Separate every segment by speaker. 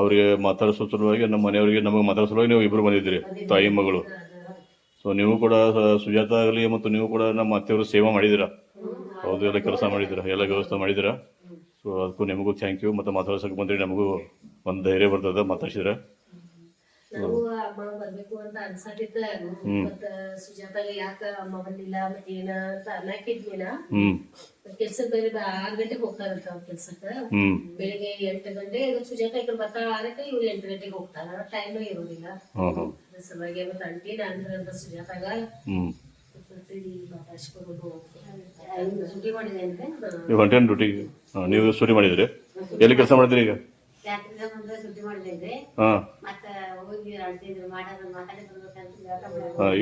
Speaker 1: ಅವರಿಗೆ ಮಾತಾಡಿಸೋ ಸಲುವಾಗಿ ನಮ್ಮ ಮನೆಯವರಿಗೆ ನಮಗೆ ಮಾತಾಡೋ ಸಲುವಾಗಿ ನೀವು ಇಬ್ಬರು ಬಂದಿದ್ದೀರಿ, ತಾಯಿ, ಮಗಳು. ಸೊ ನೀವು ಕೂಡ ಸುಜಾತ ಆಗಲಿ ಮತ್ತು ನೀವು ಕೂಡ ನಮ್ಮ ಅತ್ತೆಯವರು ಸೇವಾ ಮಾಡಿದ್ದೀರಾ. ಹೌದು, ಎಲ್ಲ ಕೆಲಸ ಮಾಡಿದ್ದೀರಾ, ಎಲ್ಲ ವ್ಯವಸ್ಥೆ ಮಾಡಿದ್ದೀರಾ. ಸೊ ಅದಕ್ಕೂ ನಿಮಗೂ ಥ್ಯಾಂಕ್ ಯು ಮತ್ತು ಮಾತಾಡ್ಸೋಕೆ ಬಂದ್ರಿ ನಮಗೂ ಒಂದು ಧೈರ್ಯ ಬರ್ತದೆ ಮಾತಾಡ್ಸಿದ್ರೆ.
Speaker 2: ಅಮ್ಮ ಬರ್ಬೇಕು ಅಂತ ಅನ್ಸತಿತ್ತ ಮತ್ತ ಸುಜಾತಾಗ ಯಾಕ ಅಮ್ಮ ಬಂದಿಲ್ಲ ಮತ್ತ ಏನ ಅಂತ ಅನ್ನಕಿದ್ನಿನ?
Speaker 1: ಹ್ಞೂ
Speaker 2: ಕೆಲ್ಸಕ್ ಬೇರೆ ಬ- ಆರ್ ಗಂಟೆಗೆ ಹೋಗ್ತಾರಂತ ಅವ್ರ ಕೆಲ್ಸಕ್ಕ. ಬೆಳಿಗ್ಗೆ ಎಂಟು ಗಂಟೆ ಸುಜಾತ ಈಗ ಕಡೆ ಬರ್ತಾಳ ಆರಕ್ಕೆ ಇವ್ರು ಎಂಟು ಗಂಟೆಗೆ ಹೋಗ್ತಾರ ಟೈಮ್ ಇರೋದಿಲ್ಲ. ಸಲುವಾಗಿ ಮತ್ತ ಅಂಟಿ ಅಂದ್ರಂತ ಸುಜಾತಾಗ.
Speaker 1: ನೀವು ಸುರಿ ಮಾಡಿದ್ರಿ? ಎಲ್ಲಿ ಕೆಲಸ ಮಾಡಿದ್ರಿ ಈಗ?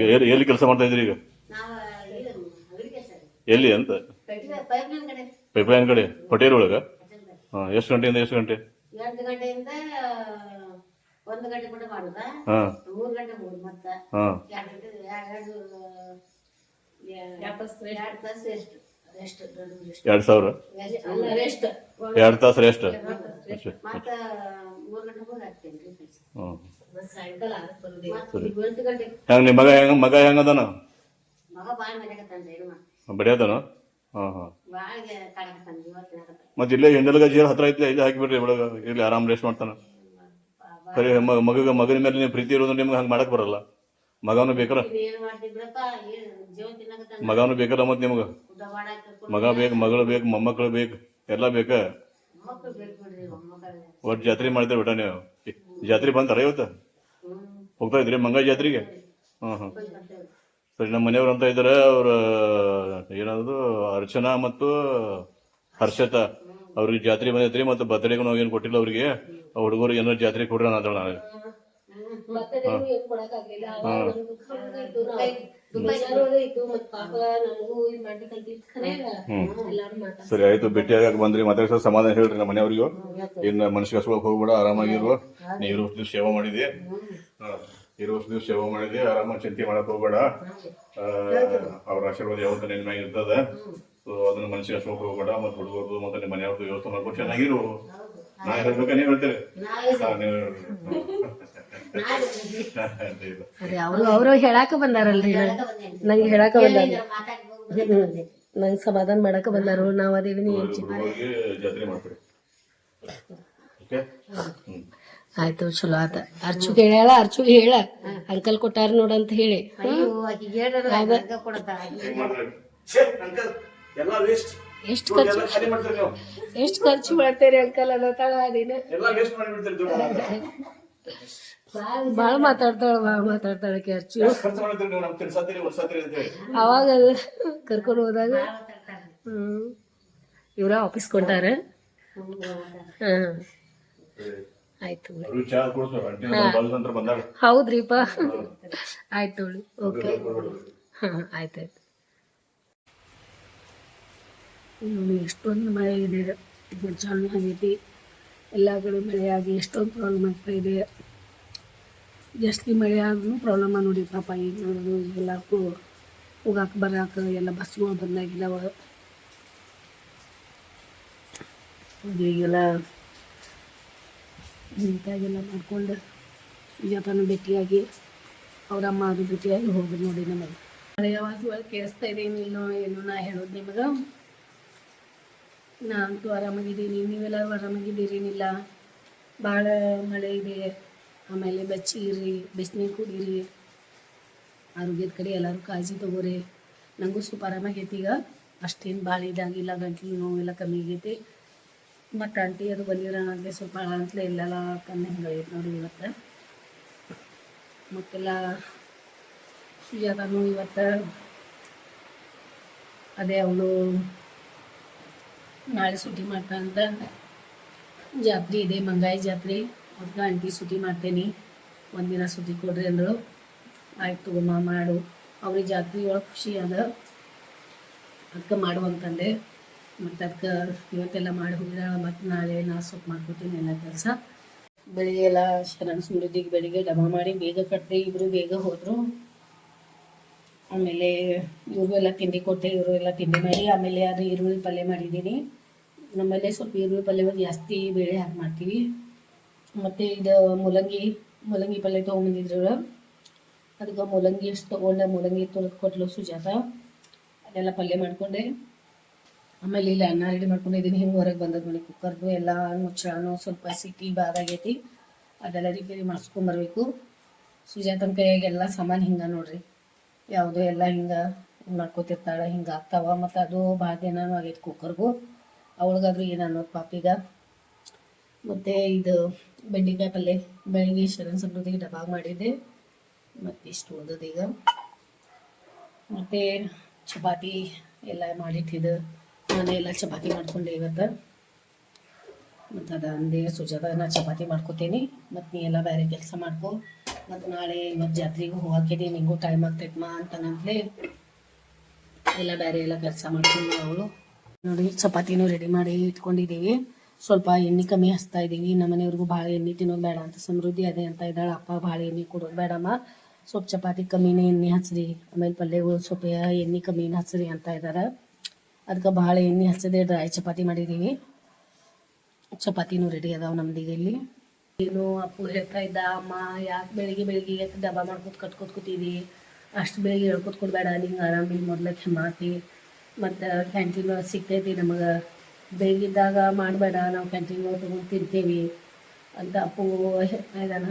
Speaker 1: ಎಲ್ಲಿ ಎಲ್ಲಿ ಕೆಲಸ ಮಾಡ್ತಾ ಇದ್ರಿ ಈಗ? ಎಲ್ಲಿ ಅಂತ?
Speaker 3: ಪೈಪ್ ಲೈನ್ ಕಡೆ.
Speaker 1: ಪೈಪ್ಲೈನ್ ಕಡೆ ಪಟೇಲ್ ಒಳಗ. ಎಷ್ಟು ಗಂಟೆಯಿಂದ ಎಷ್ಟು ಗಂಟೆ?
Speaker 3: ಎಂಟು ಗಂಟೆಯಿಂದ ಒಂದು ಗಂಟೆ ಕೂಡ ಮಾಡುದ. ಮೂರ್ ಗಂಟೆ ಮತ್ತ. ಎರಡು ಎರಡು
Speaker 2: ಎರಡ್ ತಾಸ್
Speaker 3: ಎರಡು ತಾಸು
Speaker 2: ರೆಸ್ಟ್.
Speaker 1: ಎರಡು ಸಾವಿರ?
Speaker 2: ರೆಸ್ಟ್.
Speaker 1: ಎರಡು ತಾಸು
Speaker 3: ಮತ್ತ ಮೂರ್ ಗಂಟೆ ಹೋಗಿ ಹಾಕ್ತೇನೆ ರೀ ಕೆಲ್ಸ.
Speaker 1: ಹ್ಞೂ
Speaker 2: ಸಾಯಂಕಾಲ ಆರಕ್ಕೆ ಬರುದೇ
Speaker 1: ಸರಿ.
Speaker 2: ಎಂಟು ಗಂಟೆ.
Speaker 1: ಹೆಂಗೆ ನಿಮ್ಮ ಮಗ ಹೆಂಗೆ ಮಗ ಹೆಂಗದಾನ?
Speaker 3: ಮಗ ಮನೆಗತ್ತಾನ
Speaker 1: ಬಡಿಯದಾನ? ಹಾಂ ಹಾಂ.
Speaker 3: ಕಾಡಕತ್ತಾನ
Speaker 1: ಮತ್ತೆ ಇಲ್ಲೇ ಹೆಂಡಲ್ಗ ಜೀರ ಹತ್ರ ಐತಿ ಇಲ್ಲಿ ಹಾಕಿಬಿಡ್ರಿ ಒಳಗೆ ಇಲ್ಲಿ ಆರಾಮ್ ರೆಸ್ಟ್ ಮಾಡ್ತಾನ. ಸರಿ ಮಗ ಮಗನ ಮೇಲೆ ನೀವು ಪ್ರೀತಿ ಇರೋದು ನಿಮ್ಗೆ ಹಂಗೆ ಮಾಡಕ್ ಬರಲ್ಲ. ಮಗನು ಬೇಕಾರ?
Speaker 3: ಏನ್ ಮಾಡ್ತಿದ್ರಪ್ಪ ಏನ್ ಜೀವ ತಿನ್ನಕತ್ತಾನ
Speaker 1: ಮಗನು ಬೇಕಲ್ಲ ಮತ್ತು ನಿಮ್ಗೆ? ಮಗ ಬೇಕು ಮಗಳು ಬೇಕು ಮೊಮ್ಮಕ್ಕಳು ಬೇಕು ಎಲ್ಲ ಬೇಕ?
Speaker 3: ಮಕ್ಕಳು
Speaker 1: ಒಟ್ಟು ಜಾತ್ರೆ ಮಾಡಿದ್ರೆ ಬಿಟ್ಟ ನೀವು. ಜಾತ್ರೆ ಬಂತಾರ ಇವತ್ತು? ಹೋಗ್ತಾ ಇದ್ರಿ ಮಂಗ ಜಾತ್ರೆಗೆ? ಹಾಂ ಹಾಂ ಸರಿ ನಮ್ಮ ಮನೆಯವ್ರು ಅಂತ ಇದ್ದಾರೆ ಅವ್ರ ಏನದು ಅರ್ಚನಾ ಮತ್ತು ಹರ್ಷತ ಅವ್ರಿಗೆ ಜಾತ್ರೆ ಬಂದೈತ್ರಿ ಮತ್ತು ಬರ್ತಡೇಗೂ ನಾವು ಏನು ಕೊಟ್ಟಿಲ್ಲ ಅವ್ರಿಗೆ. ಆ ಹುಡುಗರಿಗೆ ಏನೋ ಜಾತ್ರೆ ಕೊಡ್ರಿ ಅನ್ನೋದು ನಾನು
Speaker 2: ಹಾಂ ನೀವು
Speaker 1: ಸರಿ ಆಯ್ತು. ಭೇಟಿಯಾಗ ಬಂದ್ರಿ ಮತ್ತೆ ಸಮಾಧಾನ ಹೇಳ್ರಿ ನಮ್ಮ ಮನೆಯವರಿಗೂ. ಇನ್ನು ಮನುಷ್ಯ ಹಸ್ಕೊಳಕ್ ಹೋಗ್ಬೇಡ ಆರಾಮಾಗಿರುವ ನೀ ಇರೋ ದಿವ್ಸ ಸೇವೆ ಮಾಡಿದಿ. ಇರೋ ದಿವ್ಸ ಸೇವೆ ಮಾಡಿದಿ ಆರಾಮಾಗಿ ಚಿಂತೆ ಮಾಡಕ್ ಹೋಗ್ಬೇಡ. ಅವ್ರ ಆಶೀರ್ವಾದ ಯಾವತ್ತ ನಿನ್ನ ಮ್ಯಾಗ ಇರ್ತದ. ಸೊ ಅದನ್ನ ಮನುಷ್ಯ ಹಸ್ಕೊಳಕ್ ಹೋಗ್ಬೇಡ ಮತ್ತೆ ಹುಡುಗರ್ದು ಮತ್ತೆ ನಿಮ್ಮ ಮನೆಯವ್ರದ್ದು ವ್ಯವಸ್ಥೆ ಮಾಡ್ಕೊಂಡು ಚೆನ್ನಾಗಿರು. ನಾ ಹೇಳ್ಬೇಕ ನೀವ್ ಹೇಳ್ತೀರಿ?
Speaker 2: ಅದೇ ಅವರು ಅವರು ಹೇಳಾಕ ಬಂದಾರಲ್ರಿ ನಂಗೆ ಹೇಳಾಕ ಬಂದಾರ. ನಂಗೆ ಸಮಾಧಾನ ಮಾಡಾಕ ಬಂದಾರು. ನಾವು ಅದೇವಿ ಆಯ್ತು ಚಲೋ ಆತ. ಅರ್ಚು ಹೇಳ್ಯಾಳ ಅರ್ಚು ಹೇಳ. ಅಂಕಲ್ ಕೊಟ್ಟಾರ ನೋಡಂತ ಹೇಳಿ. ಎಷ್ಟು ಖರ್ಚು ಎಷ್ಟು ಖರ್ಚು ಮಾಡ್ತೇರಿ ಅಂಕಲ್ ಅನ್ನತಾಳ ಅದಿನ? ಬಾಳ ಮಾತಾಡ್ತಾಳ ಬಾಳ ಮಾತಾಡ್ತಾಳ
Speaker 1: ಅಂತ
Speaker 2: ಅವಾಗ ಕರ್ಕೊಂಡು ಹೋದಾಗ ಹ್ಮ್. ಇವ್ರ ಆಫೀಸ್ ಕೊಟ್ಟಾರ ಹಾ. ಆಯ್ತು ಹೌದ್ರಿಪ್ಪ. ಆಯ್ತು ಓಕೆ. ಹಾ ಆಯ್ತಾಯ್ತು ಎಷ್ಟೊಂದು ಮಳೆ ಇದೆ. ಚಾಲು ಚೆನ್ನಾಗೈತಿ ಎಲ್ಲ ಕಡೆ ಮಳೆ ಆಗಿ ಎಷ್ಟೊಂದು ಪ್ರಾಬ್ಲಮ್ ಆಗ್ತಾ ಇದೆ. ಜಾಸ್ತಿ ಮಳೆ ಆದ್ರೂ ಪ್ರಾಬ್ಲಮ್ ನೋಡಿ ಪಾಪ ಈಗ ನೋಡೋದು ಎಲ್ಲಕ್ಕೂ ಹೋಗಾಕ ಬರಾಕ ಎಲ್ಲ ಬಸ್ಗಳು ಬಂದಾಗಿದ್ದಾವೆ ಈಗೆಲ್ಲ ನೀಟಾಗೆಲ್ಲ ಮಾಡ್ಕೊಂಡು ಸುಜಾತನ ಭೇಟಿಯಾಗಿ ಅವ್ರ ಅಮ್ಮ ಅದು ಭೇಟಿಯಾಗಿ ಹೋಗಿ ನೋಡಿ ನಮಗೆ. ಮಳೆ ಯಾವಾಗ ಕೇಳಿಸ್ತಾ ಇದೆ ಏನೋ ನಾ ಹೇಳೋದು ನಿಮಗೆ. ನಾನಂತೂ ಆರಾಮಾಗಿದ್ದೀನಿ. ನೀವೆಲ್ಲರೂ ಆರಾಮಾಗಿದ್ದೀರೇನಿಲ್ಲ? ಭಾಳ ಮಳೆ ಇದೆ. ಆಮೇಲೆ ಬೆಚ್ಚಿರಿ ಬಿಸಿನೀರು ಕುಡೀರಿ, ಆರೋಗ್ಯದ ಕಡೆ ಎಲ್ಲರೂ ಕಾಳಜಿ ತಗೋರಿ. ನನಗೂ ಸ್ವಲ್ಪ ಆರಾಮಾಗೈತಿ ಈಗ. ಅಷ್ಟೇನು ಭಾಳ ಇದಾಗಿಲ್ಲ ಗಂಟ್ಲು ನೋವು ಎಲ್ಲ ಕಮ್ಮಿ ಆಗೈತಿ. ಮತ್ತು ಆಂಟಿ ಅದು ಬಂದಿರೋ ನನಗೆ ಸ್ವಲ್ಪ ಅಂತಲೇ ಇಲ್ಲೆಲ್ಲ ಕಮ್ಮಿ ಹಂಗೈತೆ ನೋಡಿ ಇವತ್ತು. ಮತ್ತೆಲ್ಲ ಸುಜಾತನು ಇವತ್ತು ಅದೇ ಅವಳು ನಾಳೆ ಸುಟಿ ಮಾಡ್ತಾ ಅಂತ ಜಾತ್ರೆ ಇದೆ, ಮಂಗಾಯಿ ಜಾತ್ರೆ. ಅದಕ್ಕೆ ಆಂಟಿ ಸುದ್ದಿ ಮಾಡ್ತೇನೆ. ಒಂದಿನ ಸುದ್ದಿ ಕೊಡ್ರಿ ಅಂದರು. ಆಯ್ತು ತಗೊಮ್ಮ ಮಾಡು. ಅವ್ರಿಗೆ ಜಾತ್ರೆ ಒಳಗೆ ಖುಷಿ ಅದ ಅದಕ್ಕೆ ಮಾಡು ಅಂತಂದೆ. ಮತ್ತು ಅದಕ್ಕೆ ಇವತ್ತೆಲ್ಲ ಮಾಡಿ ಹೋಗಿದಾಳ. ಮತ್ತು ನಾಳೆ ನಾ ಸ್ವಲ್ಪ ಮಾಡ್ಕೊತೀನಿ ಎಲ್ಲ ಕೆಲಸ. ಬೆಳಿಗ್ಗೆ ಎಲ್ಲ ಶರಣ ಸ್ಮೃತಿಗೆ ಬೆಳಿಗ್ಗೆ ಡಬ ಮಾಡಿ ಬೇಗ ಕಟ್ಟಿ ಇವರು ಬೇಗ ಹೋದರು. ಆಮೇಲೆ ಇವ್ರಿಗೂ ಎಲ್ಲ ತಿಂಡಿ ಕೊಟ್ಟೆ, ಇವರು ಎಲ್ಲ ತಿಂಡಿ ಮಾಡಿ, ಆಮೇಲೆ ಅದು ಈರುಳ್ಳಿ ಪಲ್ಯ ಮಾಡಿದ್ದೀನಿ. ನಮ್ಮಲ್ಲೇ ಸ್ವಲ್ಪ ಈರುಳ್ಳಿ ಪಲ್ಯ ಜಾಸ್ತಿ ಬೇಳೆ ಹಾಕಿ ಮಾಡ್ತೀವಿ. ಮತ್ತು ಇದು ಮೂಲಂಗಿ ಮೂಲಂಗಿ ಪಲ್ಯ ತೊಗೊಂಬಂದಿದ್ರು ಅದಕ್ಕೆ ಮೂಲಂಗಿ ಅಷ್ಟು ತೊಗೊಂಡೆ ಮೂಲಂಗಿ ತೊಳೆದು ಕೊಟ್ಲು ಸುಜಾತ. ಅದೆಲ್ಲ ಪಲ್ಯ ಮಾಡಿಕೊಂಡೆ. ಆಮೇಲೆ ಇಲ್ಲಿ ಅನ್ನ ರೆಡಿ ಮಾಡ್ಕೊಂಡಿದ್ದೀನಿ ಹಿಂಗೆ ಹೊರಗೆ ಬಂದದ್ದು ಮನೆ ಕುಕ್ಕರ್ದು. ಎಲ್ಲ ಮುಚ್ಚಳನು ಸ್ವಲ್ಪ ಸಿಟಿ ಬಾದಾಗೈತಿ ಅದೆಲ್ಲ ರಿಪೇರಿ ಮಾಡಿಸ್ಕೊಂಬರ್ಬೇಕು ಸುಜಾತನ ಕೈಯಾಗ ಎಲ್ಲ ಸಾಮಾನು ಹಿಂಗೆ ನೋಡ್ರಿ. ಯಾವುದೋ ಎಲ್ಲ ಹಿಂಗೆ ಮಾಡ್ಕೋತಿರ್ತಾಳೆ, ಹಿಂಗೆ ಆಗ್ತಾವ. ಮತ್ತು ಅದು ಭಾಳ ದಿನನೂ ಆಗೈತೆ ಕುಕ್ಕರ್ಗೂ. ಅವಳಿಗಾದ್ರೂ ಏನು ಅನ್ನೋದು ಪಾಪಿಗ ಮತ್ತು ಇದು ಬೆಂಡೆಕಾಯಿ ಪಲ್ಯ, ಬೆಳಿಗ್ಗೆ ಶರಣ ಸಮೃದ್ಧಿಗೆ ಡಬ್ಬಾಗ ಮಾಡಿದ್ದೆ. ಮತ್ತು ಇಷ್ಟು ಉಳ್ದದ ಈಗ. ಮತ್ತು ಚಪಾತಿ ಎಲ್ಲ ಮಾಡಿಟ್ಟಿದ್ದು. ನಾನು ಎಲ್ಲ ಚಪಾತಿ ಮಾಡ್ಕೊಂಡೆ ಇವತ್ತು. ಮತ್ತು ಅದು ಸುಜಾತ, ನಾ ಚಪಾತಿ ಮಾಡ್ಕೋತೀನಿ. ಮತ್ತು ನೀ ಎಲ್ಲ ಬೇರೆ ಕೆಲಸ ಮಾಡ್ಕೊ. ಮತ್ತು ನಾಳೆ ಇವತ್ತು ಜಾತ್ರೆಗೂ ಹೋಗಾಕಿದೆ ನಿಂಗೂ ಟೈಮ್ ಆಗ್ತೈತೆ ಮಾ ಅಂತನಂತಲೇ ಎಲ್ಲ ಬೇರೆ ಎಲ್ಲ ಕೆಲಸ ಮಾಡ್ಕೊಂಡು ಅವಳು ನೋಡಿ, ಚಪಾತಿನೂ ರೆಡಿ ಮಾಡಿ ಇಟ್ಕೊಂಡಿದ್ದೀವಿ ಸ್ವಲ್ಪ ಎಣ್ಣೆ ಕಮ್ಮಿ ಹಚ್ತಾ ಇದ್ದೀವಿ. ನಮ್ಮ ಮನೆಯವ್ರಿಗೂ ಭಾಳ ಎಣ್ಣೆ ತಿನ್ನೋದು ಬೇಡ ಅಂತ ಸಮೃದ್ಧಿ ಅದೇ ಅಂತ ಇದ್ದಾಳೆ. ಅಪ್ಪ ಭಾಳ ಎಣ್ಣೆ ಕೊಡೋದು ಬೇಡಮ್ಮ. ಸ್ವಲ್ಪ ಚಪಾತಿ ಕಮ್ಮಿನೇ ಎಣ್ಣೆ ಹಚ್ಚಿರಿ ಆಮೇಲೆ ಪಲ್ಯಗಳು ಸ್ವಲ್ಪ ಎಣ್ಣೆ ಕಮ್ಮಿನೇ ಹಚ್ಚಿರಿ ಅಂತ ಇದ್ದಾರೆ. ಅದಕ್ಕೆ ಭಾಳ ಎಣ್ಣೆ ಹಚ್ಚದೆ. ಡ್ರೈ ಚಪಾತಿ ಮಾಡಿದ್ದೀವಿ. ಚಪಾತಿನೂ ರೆಡಿ ಅದಾವ ನಮ್ದೀಗ ಇಲ್ಲಿ. ಏನು ಅಪ್ಪು ಹೇಳ್ತಾ ಇದ್ದ, ಅಮ್ಮ, ಯಾಕೆ ಬೆಳಿಗ್ಗೆ ಬೆಳಿಗ್ಗೆ ಯಾಕೆ ಡಬ್ಬ ಮಾಡ್ಕೊತ ಕಟ್ಕೊತ ಕೂತಿದಿ? ಅಷ್ಟು ಬೆಳಿಗ್ಗೆ ಹೇಳ್ಕೊತ ಕೊಡಬೇಡ. ನಿಂಗೆ ಆರಾಮಿಲ್ಲ ಮೊದಲೇ ಕ್ಷಮಾತಿ ಮತ್ತು ಕ್ಯಾಂಟೀನ್ ಸಿಗ್ತೈತಿ ನಮಗೆ. ಬೆಳಗಿದ್ದಾಗ ಮಾಡಬೇಡ, ನಾವು ಕ್ಯಾಂಟೀನ್ ತೊಗೊಂಡು ತಿಂತೀವಿ ಅಂತ ಅಪ್ಪು ಇದಾನ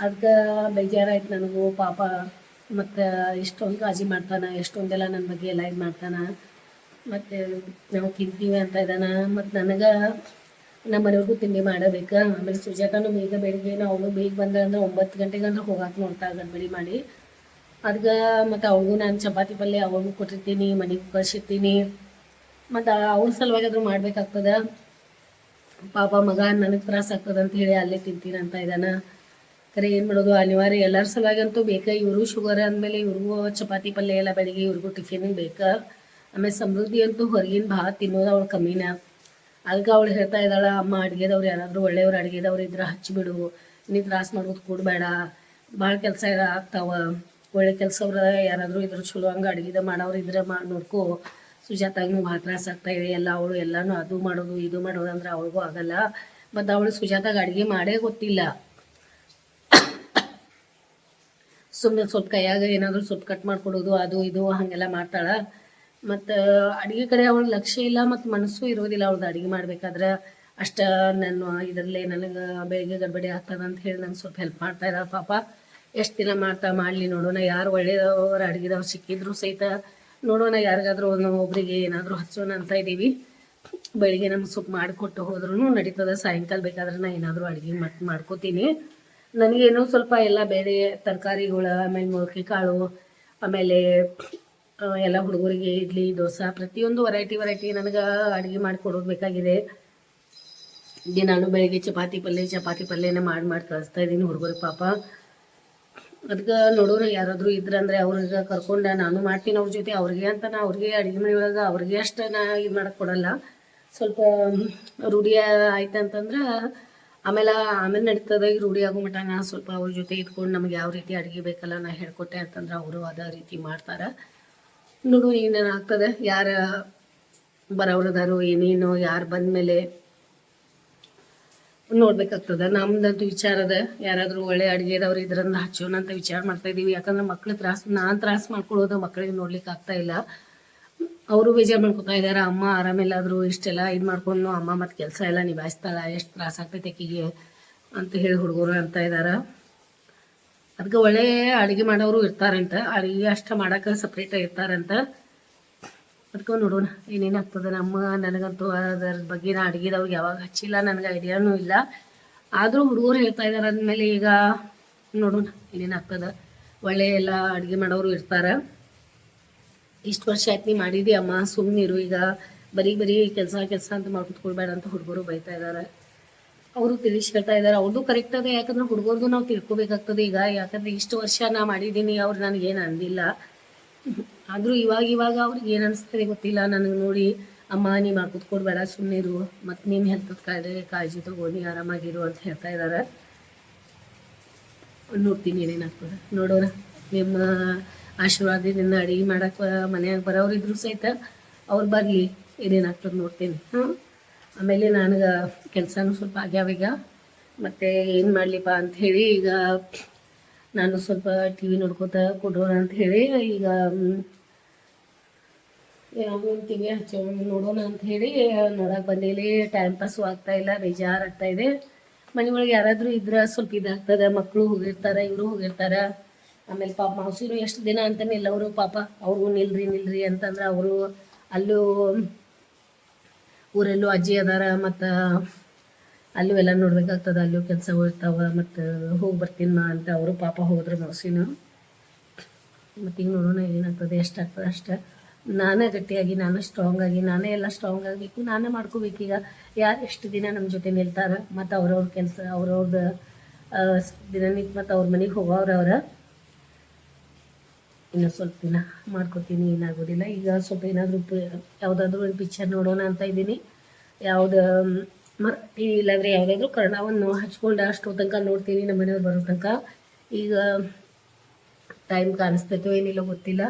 Speaker 2: ಅದಕ್ಕೆ ಬೇಜಾರಾಯ್ತು ನನಗೂ, ಪಾಪ ಮತ್ತು ಇಷ್ಟೊಂದು ಕಾಳಜಿ ಮಾಡ್ತಾನೆ, ಎಷ್ಟೊಂದೆಲ್ಲ ನನ್ನ ಬಗ್ಗೆ ಎಲ್ಲ ಇದು ಮಾಡ್ತಾನೆ. ಮತ್ತು ನಾವು ತಿಂತೀವಿ ಅಂತ ಇದ್ದಾನ ಮತ್ತು ನನಗೆ ನಮ್ಮ ಮನೆಯವ್ರಿಗೂ ತಿಂಡಿ ಮಾಡಬೇಕು. ಆಮೇಲೆ ಸುಜಾತನೂ ಬೇಗ ಬೆಳಿಗ್ಗೆ ಅವಳು ಬೇಗ ಬಂದ ಅಂದ್ರೆ ಒಂಬತ್ತು ಗಂಟೆಗೆ ಅಂದ್ರೆ ಹೋಗಕ್ಕೆ ನೋಡ್ತಾ ಗಡ್ಬಡಿ ಮಾಡಿ. ಅದಕ್ಕೆ ಮತ್ತು ಅವಳಿಗೂ ನಾನು ಚಪಾತಿ ಪಲ್ಯ ಅವಳಿಗೂ ಕೊಟ್ಟಿರ್ತೀನಿ, ಮನೆಗೆ ಕಳ್ಸಿರ್ತೀನಿ. ಮತ್ತು ಸಲುವಾಗಿ ಆದರೂ ಮಾಡ್ಬೇಕಾಗ್ತದ. ಪಾಪ ಮಗ ನನಗೆ ತ್ರಾಸ ಆಗ್ತದ ಅಂತ ಹೇಳಿ ಅಲ್ಲೇ ತಿಂತೀನಿ ಅಂತ ಇದ್ದಾನ ಖರೆ ಏನು ಮಾಡೋದು, ಅನಿವಾರ್ಯ ಎಲ್ಲರ ಸಲುವಾಗಂತೂ ಬೇಕಾ? ಇವರು ಶುಗರ್ ಅಂದ್ಮೇಲೆ ಇವ್ರಿಗೂ ಚಪಾತಿ ಪಲ್ಯ ಎಲ್ಲ ಬೆಳಿಗ್ಗೆ ಇವ್ರಿಗೂ ಟಿಫಿನ್ ಬೇಕಾ? ಆಮೇಲೆ ಸಮೃದ್ಧಿ ಅಂತೂ ಹೊರಗಿನ ಭಾಳ ತಿನ್ನೋದು ಅವಳು ಕಮ್ಮಿನ. ಅದಕ್ಕೆ ಅವಳು ಹೇಳ್ತಾ ಇದ್ದಾಳ, ಅಮ್ಮ, ಅಡುಗೆದವ್ರು ಯಾರಾದರೂ ಒಳ್ಳೆಯವ್ರು ಅಡುಗೆದವ್ರು ಇದ್ರೆ ಹಚ್ಚಿಬಿಡು ನೀ ತ್ರಾಸ ಮಾಡೋದು ಕೂಡಬೇಡ. ಭಾಳ ಕೆಲಸ ಆಗ್ತಾವ. ಒಳ್ಳೆ ಕೆಲಸವ್ರ ಯಾರಾದರೂ ಇದ್ರ ಚಲೋ ಹಂಗೆ ಅಡುಗೆದ ಮಾಡೋರು ಇದ್ರೆ ಮಾಡಿ ನೋಡ್ಕೋ. ಸುಜಾತಾಗೂ ಭಾಳ ತ್ರಾಸ ಇದೆ. ಎಲ್ಲ ಅವಳು ಎಲ್ಲಾನು ಅದು ಮಾಡೋದು, ಇದು ಮಾಡೋದು ಅಂದ್ರೆ ಅವಳಿಗೂ ಆಗಲ್ಲ. ಮತ್ತು ಅವಳು ಸುಜಾತಾಗ ಅಡುಗೆ ಮಾಡೇ ಗೊತ್ತಿಲ್ಲ. ಸುಮ್ಮನೆ ಸ್ವಲ್ಪ ಕೈಯಾಗ ಏನಾದರೂ ಸ್ವಲ್ಪ ಕಟ್ ಮಾಡ್ಕೊಡೋದು, ಅದು ಇದು ಹಾಗೆಲ್ಲ ಮಾಡ್ತಾಳೆ. ಮತ್ತು ಅಡುಗೆ ಕಡೆ ಅವಳ ಲಕ್ಷ್ಯ ಇಲ್ಲ, ಮತ್ತು ಮನಸ್ಸು ಇರೋದಿಲ್ಲ ಅವ್ಳದ್ದು ಅಡುಗೆ ಮಾಡ್ಬೇಕಾದ್ರೆ. ಅಷ್ಟ ನಾನು ಇದರಲ್ಲೇ ನನಗೆ ಬೆಳಿಗ್ಗೆ ಗಡ್ಬಡಿ ಆಗ್ತದ ಅಂತ ಹೇಳಿ ನಂಗೆ ಸ್ವಲ್ಪ ಹೆಲ್ಪ್ ಮಾಡ್ತಾ ಇದ್ದಾರೆ ಪಾಪ. ಎಷ್ಟು ದಿನ ಮಾಡ್ತಾ ಮಾಡಲಿ ನೋಡೋಣ ಯಾರು ಒಳ್ಳೆಯವ್ರು ಅಡುಗೆದವ್ರು ಸಿಕ್ಕಿದ್ರು ಸಹಿತ ನೋಡೋಣ ಯಾರಿಗಾದ್ರೂ ಒಬ್ಬರಿಗೆ ಏನಾದರೂ ಹಚ್ಚೋಣ ಅಂತ ಇದ್ದೀವಿ ಬೆಳಿಗ್ಗೆ ನಮ್ಗೆ ಸೊಪ್ಪು ಮಾಡಿಕೊಟ್ಟು ಹೋದ್ರೂ ನಡೀತದೆ. ಸಾಯಂಕಾಲ ಬೇಕಾದ್ರೆ ನಾ ಏನಾದರೂ ಅಡುಗೆ ಮಾಡಿ ಮಾಡ್ಕೋತೀನಿ. ನನಗೇನು ಸ್ವಲ್ಪ ಎಲ್ಲ ಬೇರೆ ತರಕಾರಿಗಳು, ಆಮೇಲೆ ಮೊಳಕೆ ಕಾಳು ಆಮೇಲೆ ಎಲ್ಲ ಹುಡುಗರಿಗೆ ಇಡ್ಲಿ, ದೋಸೆ, ಪ್ರತಿಯೊಂದು ವೆರೈಟಿ ವೆರೈಟಿ ನನಗೆ ಅಡುಗೆ ಮಾಡಿಕೊಡೋದು ಬೇಕಾಗಿದೆ ದಿನಾನು ಬೆಳಿಗ್ಗೆ ಚಪಾತಿ ಪಲ್ಯ ಚಪಾತಿ ಪಲ್ಯನ ಮಾಡಿ ಮಾಡಿ ಕಳಿಸ್ತಾ ಇದ್ದೀನಿ ಹುಡುಗರಿಗೆ ಪಾಪ. ಅದಕ್ಕೆ ನೋಡೋಣ ಯಾರಾದರೂ ಇದ್ರಂದ್ರೆ ಅವ್ರಿಗೆ ಕರ್ಕೊಂಡು ನಾನು ಮಾಡ್ತೀನಿ ಅವ್ರ ಜೊತೆ, ಅವ್ರಿಗೆ ಅಂತ ನಾ ಅವ್ರಿಗೆ ಅಡುಗೆ ಮನೆಯೊಳಗೆ ಅವ್ರಿಗೆ ಅಷ್ಟು ನಾ ಇದು ಮಾಡಕ್ಕೆ ಕೊಡಲ್ಲ. ಸ್ವಲ್ಪ ರೂಢಿ ಆಯ್ತಂತಂದ್ರೆ ಆಮೇಲೆ ಆಮೇಲೆ ನಡೀತದೆ ಈಗ ರೂಢಿ ಆಗೋ ಮಟ ನಾ ಸ್ವಲ್ಪ ಅವ್ರ ಜೊತೆ ಇದ್ಕೊಂಡು ನಮ್ಗೆ ಯಾವ ರೀತಿ ಅಡುಗೆ ಬೇಕಲ್ಲ ನಾ ಹೇಳ್ಕೊಟ್ಟೆ ಅಂತಂದ್ರೆ ಅವರು ಅದೇ ರೀತಿ ಮಾಡ್ತಾರೆ. ನೋಡು ಏನೇನು ಆಗ್ತದೆ, ಯಾರು ಬರೋರದಾರು ಏನೇನು ಯಾರು ಬಂದಮೇಲೆ ನೋಡ್ಬೇಕಾಗ್ತದೆ. ನಮ್ದಂತೂ ವಿಚಾರದ ಯಾರಾದರೂ ಒಳ್ಳೆ ಅಡುಗೆದವ್ರು ಇದ್ರನ್ನ ಹಚ್ಚೋಣ ಅಂತ ವಿಚಾರ ಮಾಡ್ತಾ ಇದೀವಿ ಯಾಕಂದ್ರೆ ಮಕ್ಳು ತ್ರಾಸ, ನಾನು ತ್ರಾಸ ಮಾಡ್ಕೊಳ್ಳೋದು ಮಕ್ಕಳಿಗೆ ನೋಡ್ಲಿಕ್ಕೆ ಆಗ್ತಾ ಇಲ್ಲ. ಅವರು ಬೇಜಾರು ಮಾಡ್ಕೊತಾ ಇದ್ದಾರೆ. ಅಮ್ಮ ಆರಾಮಿಲ್ಲಾದ್ರು ಇಷ್ಟೆಲ್ಲ ಇದು ಮಾಡ್ಕೊಂಡು ಅಮ್ಮ ಮತ್ತು ಕೆಲಸ ಎಲ್ಲ ನಿಭಾಯಿಸ್ತಾಳ ಎಷ್ಟು ತ್ರಾಸ ಆಗ್ತೈತೆ ಆಕಿಗೆ ಅಂತ ಹೇಳಿ ಹುಡುಗರು ಅಂತ ಇದ್ದಾರೆ ಅದಕ್ಕೆ ಒಳ್ಳೆ ಅಡುಗೆ ಮಾಡೋರು ಇರ್ತಾರಂತ. ಅಡುಗೆ ಅಷ್ಟ ಮಾಡಾಕ ಸಪ್ರೇಟ್ ಇರ್ತಾರಂತ. ಅದಕ್ಕೆ ನೋಡೋಣ. ಏನೇನು ಆಗ್ತದೆ? ನಮ್ಮ ನನಗಂತೂ ಅದರ ಬಗ್ಗೆ ನಾ ಅಡುಗೆದವ್ರಿಗೆ ಯಾವಾಗ ಹಚ್ಚಿಲ್ಲ, ನನಗೆ ಐಡಿಯಾನೂ ಇಲ್ಲ. ಆದರೂ ಹುಡುಗರು ಹೇಳ್ತಾ ಇದ್ದಾರೆ ಅಂದಮೇಲೆ ಈಗ ನೋಡೋಣ ಏನೇನು ಆಗ್ತದೆ. ಒಳ್ಳೆ ಎಲ್ಲ ಅಡುಗೆ ಮಾಡೋರು ಇರ್ತಾರೆ. ಇಷ್ಟು ವರ್ಷ ಆಯ್ತು ನೀ ಮಾಡಿದಿ ಅಮ್ಮ ಸುಮ್ಮನಿರು ಈಗ ಬರೀ ಬರೀ ಕೆಲಸ ಕೆಲಸ ಅಂತ ಮಾಡ್ಕೊತ್ಕೊಳ್ಬೇಡ ಅಂತ ಹುಡುಗರು ಬೈತಾ ಇದ್ದಾರೆ ಅವರು ತಿಳಿಸಿ ಹೇಳ್ತಾ ಇದ್ದಾರೆ ಅವ್ರದ್ದು ಕರೆಕ್ಟ್ ಅದೇ. ಯಾಕಂದ್ರೆ ಹುಡುಗರ್ದು ನಾವು ತಿಳ್ಕೊಬೇಕಾಗ್ತದೆ ಈಗ. ಯಾಕಂದ್ರೆ ಇಷ್ಟು ವರ್ಷ ನಾ ಮಾಡಿದ್ದೀನಿ, ಅವ್ರು ನನಗೇನು ಅಂದಿಲ್ಲ. ಆದರೂ ಇವಾಗ ಇವಾಗ ಅವ್ರಿಗೆ ಏನು ಅನಿಸ್ತದೆ ಗೊತ್ತಿಲ್ಲ. ನನಗೆ ನೋಡಿ, ಅಮ್ಮ ನಿಮ್ಮ ಕುತ್ಕೊಡ ಬೇಡ ಸುಮ್ಮನೆ ಇರು. ಮತ್ತು ನಿಮ್ಮ ಹೆಲ್ತ್ ಕಾಯ್ದೆ, ಕಾಳಜಿ ತಗೋ ಆರಾಮಾಗಿರು ಅಂತ ಹೇಳ್ತಾ ಇದ್ದಾರೆ ನೋಡ್ತೀನಿ ಏನೇನಾಗ್ತದೆ ನೋಡೋಣ. ನಿಮ್ಮ ಆಶೀರ್ವಾದದಿಂದ ಅಡಿಗೆ ಮಾಡಕ್ಕೆ ಮನೆಯಾಗ ಬರೋರು ಇದ್ರು ಸಹಿತ ಅವ್ರು ಬರಲಿ. ಏನೇನಾಗ್ತದೆ ನೋಡ್ತೀನಿ. ಆಮೇಲೆ ನನಗೆ ಕೆಲಸನೂ ಸ್ವಲ್ಪ ಆಗ್ಯಾವೀಗ ಮತ್ತು ಏನು ಮಾಡಲಿಪ್ಪ ಹೇಳಿ ಈಗ ನಾನು ಸ್ವಲ್ಪ ಟಿ ವಿ ನೋಡ್ಕೋತ ಕೊಡೋಣ ಅಂತ ಹೇಳಿ ಈಗ ಯಾವ ಟಿ ವಿ ಹಚ್ಚೋ ನೋಡೋಣ ಅಂತ ಹೇಳಿ ನೋಡಕ್ಕೆ ಬಂದಿಲ್ಲ ಟೈಮ್ ಪಾಸು ಆಗ್ತಾ ಇಲ್ಲ ಬೇಜಾರು ಆಗ್ತಾ ಇದೆ. ಮನೆ ಒಳಗೆ ಯಾರಾದರೂ ಇದ್ರೆ ಸ್ವಲ್ಪ ಇದಾಗ್ತದೆ ಮಕ್ಕಳು ಹೋಗಿರ್ತಾರೆ, ಇವರು ಹೋಗಿರ್ತಾರೆ. ಆಮೇಲೆ ಪಾಪ ಮಾವಸಿರು ಎಷ್ಟು ದಿನ ಅಂತಾನೆ ಇಲ್ಲ ಅವರು, ಪಾಪ ಅವ್ರಿಗೂ ನಿಲ್ರಿ ನಿಲ್ರಿ ಅಂತಂದ್ರೆ ಅವರು ಅಲ್ಲೂ ಊರಲ್ಲೂ ಅಜ್ಜಿ ಅದಾರ, ಮತ್ತು ಅಲ್ಲೂ ಎಲ್ಲ ನೋಡ್ಬೇಕಾಗ್ತದೆ, ಅಲ್ಲೂ ಕೆಲಸ ಹೋಗ್ತಾವ, ಮತ್ತು ಹೋಗಿ ಬರ್ತೀನಿ ಅಂತ ಅವರು ಪಾಪ ಹೋದ್ರು ಮೌಸಿನು ಮತ್ತೀಗ ನೋಡೋಣ ಏನಾಗ್ತದೆ ಎಷ್ಟಾಗ್ತದೆ ಅಷ್ಟೇ. ನಾನೇ ಗಟ್ಟಿಯಾಗಿ, ನಾನು ಸ್ಟ್ರಾಂಗ್ ಆಗಿ, ನಾನೇ ಎಲ್ಲ ಸ್ಟ್ರಾಂಗ್ ಆಗಬೇಕು, ನಾನೇ ಮಾಡ್ಕೋಬೇಕು. ಈಗ ಯಾರು ಎಷ್ಟು ದಿನ ನಮ್ಮ ಜೊತೆ ನಿಲ್ತಾರ? ಮತ್ತು ಅವ್ರವ್ರ ಕೆಲಸ ಅವ್ರವ್ರದ್ದು ದಿನನಿತ್ಯ ಮತ್ತು ಅವ್ರ ಮನೆಗೆ ಹೋಗೋರು ಅವ್ರ ಇನ್ನು ಸ್ವಲ್ಪ ದಿನ ಮಾಡ್ಕೊತೀನಿ, ಏನಾಗೋದಿಲ್ಲ. ಈಗ ಸ್ವಲ್ಪ ಏನಾದರೂ ಯಾವುದಾದ್ರೂ ಒಂದು ಪಿಕ್ಚರ್ ನೋಡೋಣ ಅಂತ ಇದ್ದೀನಿ. ಯಾವುದು ಮರಾಠಿ ಇಲ್ಲಾಂದರೆ ಯಾವುದಾದ್ರೂ ಕನ್ನಡವನ್ನು ಹಚ್ಕೊಂಡು ಅಷ್ಟು ತನಕ ನೋಡ್ತೀನಿ ನಮ್ಮ ಮನೆಯವ್ರು ಬರೋ ತನಕ. ಈಗ ಟೈಮ್ ಕಾಣಿಸ್ತೈತೋ ಏನಿಲ್ಲ ಗೊತ್ತಿಲ್ಲ.